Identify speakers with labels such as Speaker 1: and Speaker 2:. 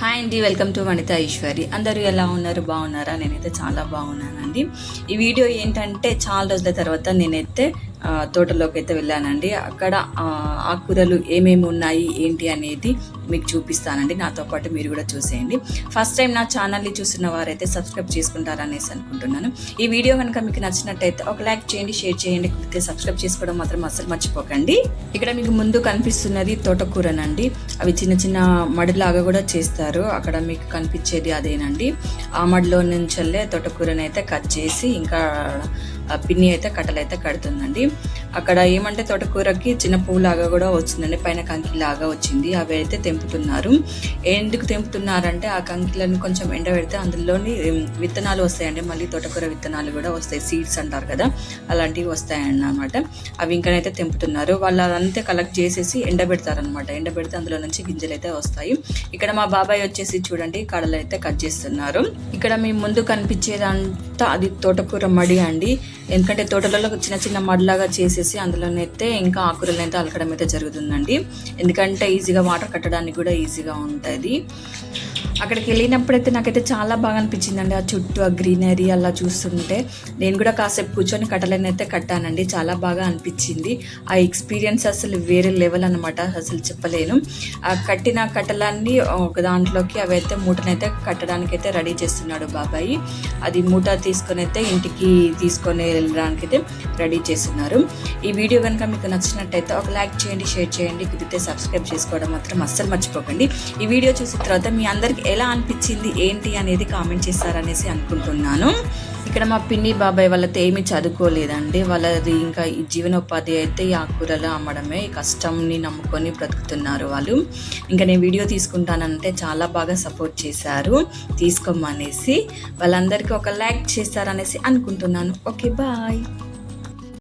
Speaker 1: hi అండి welcome to వనిత ఈశ్వరి అందరూ ఎలా ఉన్నారు బాగున్నారా నేనైతే చాలా బాగున్నానండి ఈ వీడియో ఏంటంటే చాలా రోజుల తర్వాత నేనైతే తోటలోకి అయితే వెళ్ళానండి అక్కడ ఆకుకూరలు ఏమేమి ఉన్నాయి ఏంటి అనేది మీకు చూపిస్తానండి నాతో పాటు మీరు కూడా చూసేయండి ఫస్ట్ టైం నా ఛానల్ని చూస్తున్న వారైతే సబ్స్క్రైబ్ చేసుకుంటారనేసి అనుకుంటున్నాను ఈ వీడియో కనుక మీకు నచ్చినట్టయితే ఒక లైక్ చేయండి షేర్ చేయండి సబ్స్క్రైబ్ చేసుకోవడం మాత్రం అసలు మర్చిపోకండి ఇక్కడ మీకు ముందు కనిపిస్తున్నది తోటకూరనండి అవి చిన్న చిన్న మడిలాగా కూడా చేస్తారు అక్కడ మీకు కనిపించేది అదేనండి ఆ మడిలో వెళ్ళే తోటకూరని అయితే కట్ చేసి ఇంకా పిన్ని అయితే కట్టలు అయితే కడుతుందండి అక్కడ ఏమంటే తోటకూరకి చిన్న పువ్వులాగా కూడా వచ్చిందండి పైన కంకిలాగా వచ్చింది అవి అయితే తెంపుతున్నారు ఎందుకు తెంపుతున్నారంటే ఆ కంకిలను కొంచెం ఎండబెడితే అందులోని విత్తనాలు వస్తాయండి మళ్ళీ తోటకూర విత్తనాలు కూడా వస్తాయి సీడ్స్ అంటారు కదా అలాంటివి వస్తాయన్నమాట అవి ఇంకనైతే తెంపుతున్నారు వాళ్ళు అదంతా కలెక్ట్ చేసేసి ఎండ ఎండబెడితే అందులో నుంచి గింజలు అయితే వస్తాయి ఇక్కడ మా బాబాయ్ వచ్చేసి చూడండి కడలు అయితే కట్ చేస్తున్నారు ఇక్కడ మీ ముందు కనిపించేదంతా అది తోటకూర మడి అండి ఎందుకంటే తోటలలో చిన్న చిన్న మడిలాగా నీట్గా చేసేసి అందులోనైతే ఇంకా ఆకురలు అయితే అలకడం అయితే జరుగుతుందండి ఎందుకంటే ఈజీగా వాటర్ కట్టడానికి కూడా ఈజీగా ఉంటుంది అక్కడికి వెళ్ళినప్పుడైతే నాకైతే చాలా బాగా అనిపించిందండి ఆ చుట్టూ ఆ గ్రీనరీ అలా చూస్తుంటే నేను కూడా కాసేపు కూర్చొని కట్టలేని అయితే కట్టానండి చాలా బాగా అనిపించింది ఆ ఎక్స్పీరియన్స్ అసలు వేరే లెవెల్ అనమాట అసలు చెప్పలేను ఆ కట్టిన కట్టలన్నీ ఒక దాంట్లోకి అవైతే మూటనైతే కట్టడానికైతే రెడీ చేస్తున్నాడు బాబాయి అది మూట తీసుకొని అయితే ఇంటికి తీసుకొని వెళ్ళడానికైతే రెడీ చేస్తున్నారు ఈ వీడియో కనుక మీకు నచ్చినట్టయితే ఒక లైక్ చేయండి షేర్ చేయండి కుదిరితే సబ్స్క్రైబ్ చేసుకోవడం మాత్రం అస్సలు మర్చిపోకండి ఈ వీడియో చూసిన తర్వాత మీ అందరికి ఎలా అనిపించింది ఏంటి అనేది కామెంట్ చేస్తారనేసి అనుకుంటున్నాను ఇక్కడ మా పిన్ని బాబాయ్ వాళ్ళతో ఏమీ చదువుకోలేదండి వాళ్ళది ఇంకా ఈ జీవనోపాధి అయితే ఈ ఆకుకూరలు అమ్మడమే కష్టంని నమ్ముకొని బ్రతుకుతున్నారు వాళ్ళు ఇంకా నేను వీడియో తీసుకుంటానంటే చాలా బాగా సపోర్ట్ చేశారు తీసుకోమనేసి వాళ్ళందరికీ ఒక లైక్ చేస్తారనేసి అనుకుంటున్నాను ఓకే బాయ్